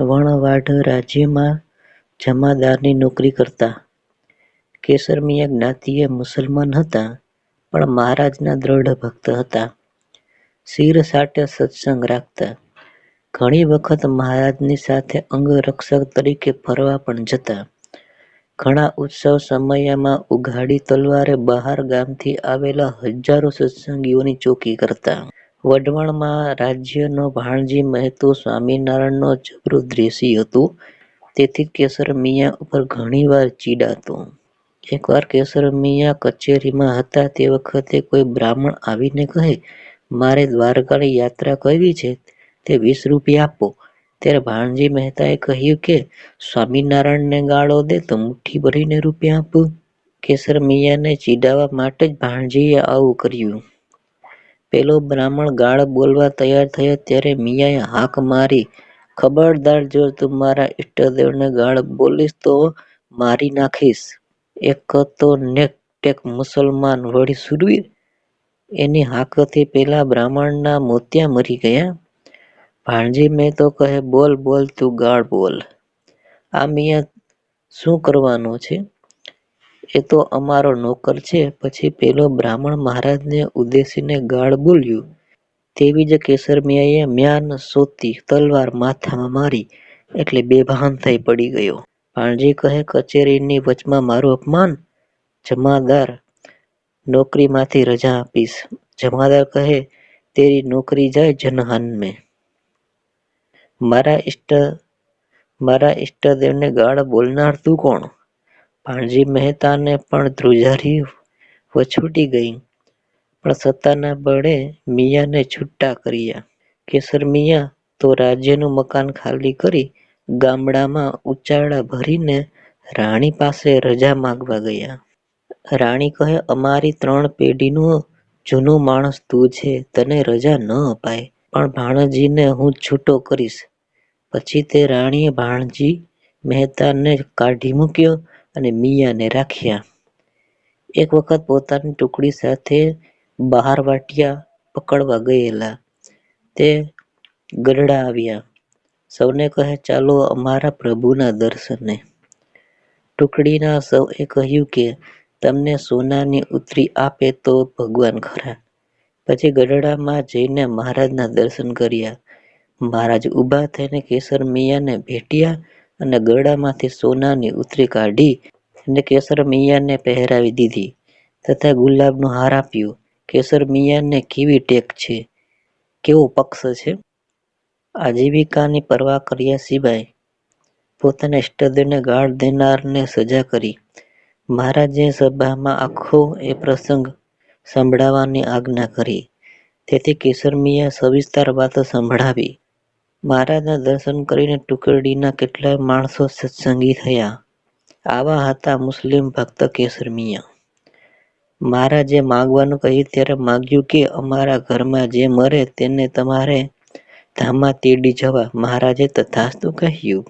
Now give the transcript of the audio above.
વણવાઢ રાજ્યમાં જમાદારની નોકરી કરતા. કેસરમિયાં જ્ઞાતિએ મુસલમાન હતા, પણ મહારાજના દ્રઢ ભક્ત હતા. શિર સાટે સત્સંગ રાખતા. ઘણી વખત મહારાજની સાથે અંગરક્ષક તરીકે ફરવા પણ જતા. ઘણા ઉત્સવ સમયમાં ઉઘાડી તલવારે બહાર ગામથી આવેલા હજારો સત્સંગીઓની ચોકી કરતા. વઢવાણમાં રાજ્યનો ભાણજી મહેતો સ્વામિનારાયણનો જબરો દ્વેષી હતો તેથી કેસરમિયાં ઉપર ઘણીવાર ચીડાતો. એકવાર કેસર મિયા કચેરીમાં હતા તે વખતે કોઈ બ્રાહ્મણ આવીને કહે, મારે દ્વારકાની યાત્રા કરવી છે, તે વીસ રૂપિયા આપો ત્યારે ભાણજી મહેતાએ કહ્યું કે, સ્વામિનારાયણને ગાળો દે તો મુઠ્ઠી ભરીને રૂપિયા આપું. કેસરમિયાંને ચીડાવવા માટે જ ભાણજીએ આવું કર્યું. પેલો બ્રાહ્મણ ગાળ બોલવા તૈયાર થયો ત્યારે મિયાએ હાક મારી ખબરદાર જો તું મારા ઇષ્ટદેવને ગાળ બોલીશ તો મારી નાખીશ. એક તો નેક ટેક મુસલમાન વળી સુરવીર એની હાકથી પેલા બ્રાહ્મણના મોતિયા મરી ગયા. ભાણજી, મેં તો કહે, બોલ બોલ, તું ગાળ બોલ. આ મિયા, શું કરવાનું છે? એ તો અમારો નોકર છે પછી પેલો બ્રાહ્મણ મહારાજને ઉદ્દેશીને ગાળ બોલ્યું, તેવી જ કેસરમિયાંએ મ્યાન સોતી તલવાર માથામાં મારી, એટલે બેભાન થઈ પડી ગયો. પાણજી કહે, કચેરીની વચમાં મારું અપમાન! જમાદાર નોકરીમાંથી રજા આપીશ. જમાદાર કહે, તેરી નોકરી જાય જનહન મેં. મારા ઇષ્ટદેવને ગાળ બોલનાર તું કોણ? ભાણજી મહેતાને પણ ધ્રુજારી વછૂટી ગઈ પણ સત્તાના બળે મિયાને છૂટા કર્યા. કેસરમિયાં તો રાજ્યનું મકાન ખાલી કરી ગામડામાં ઉચાળા ભરીને રાણી પાસે રજા માગવા ગયા. રાણી કહે, અમારી ત્રણ પેઢીનું જૂનો માણસ તું છે, તને રજા ન અપાય. પણ ભાણજીને હું છૂટો કરીશ. પછી તે રાણીએ ભાણજી મહેતાને કાઢી મૂક્યો અને મિયાને રાખ્યા. એક વખત પોતાની ટુકડી સાથે બહાર વાટિયા પકડવા ગયેલા તે ગઢડા આવ્યા. સૌને કહે, ચાલો અમારા પ્રભુના દર્શને. ટુકડીના સૌએ કહ્યું કે, તમને સોનાની ઉતરી આપે તો ભગવાન ખરા. પછી ગઢડામાં જઈને મહારાજના દર્શન કર્યા. મહારાજ ઊભા થઈને કેસરમિયાંને ભેટ્યા અને ગળામાંથી સોનાની ઉતરી કાઢી અને કેસર મિયાને પહેરાવી દીધી તથા ગુલાબનો હાર આપ્યો. કેસરમિયાંને કેવી ટેક છે? કેવો પક્ષ છે? આજીવિકાની પરવા કર્યા સિવાય પોતાના ઇષ્ટદેવને ગાળ દેનારને સજા કરી. મહારાજે સભામાં આખો એ પ્રસંગ સંભળાવવાની આજ્ઞા કરી. તેથી કેસરમિયાંએ સવિસ્તાર વાતો સંભળાવી. મહારાજના દર્શન કરીને ટુકડીના કેટલાય માણસો સત્સંગી થયા. આવા હતા મુસ્લિમ ભક્ત કેસરમિયાં. મહારાજે માગવાનું કહ્યું, ત્યારે માંગ્યું કે અમારા ઘરમાં જે મરે તેને તમારે ધામમાં તેડી જવા. મહારાજે તથાસ્તુ કહ્યું.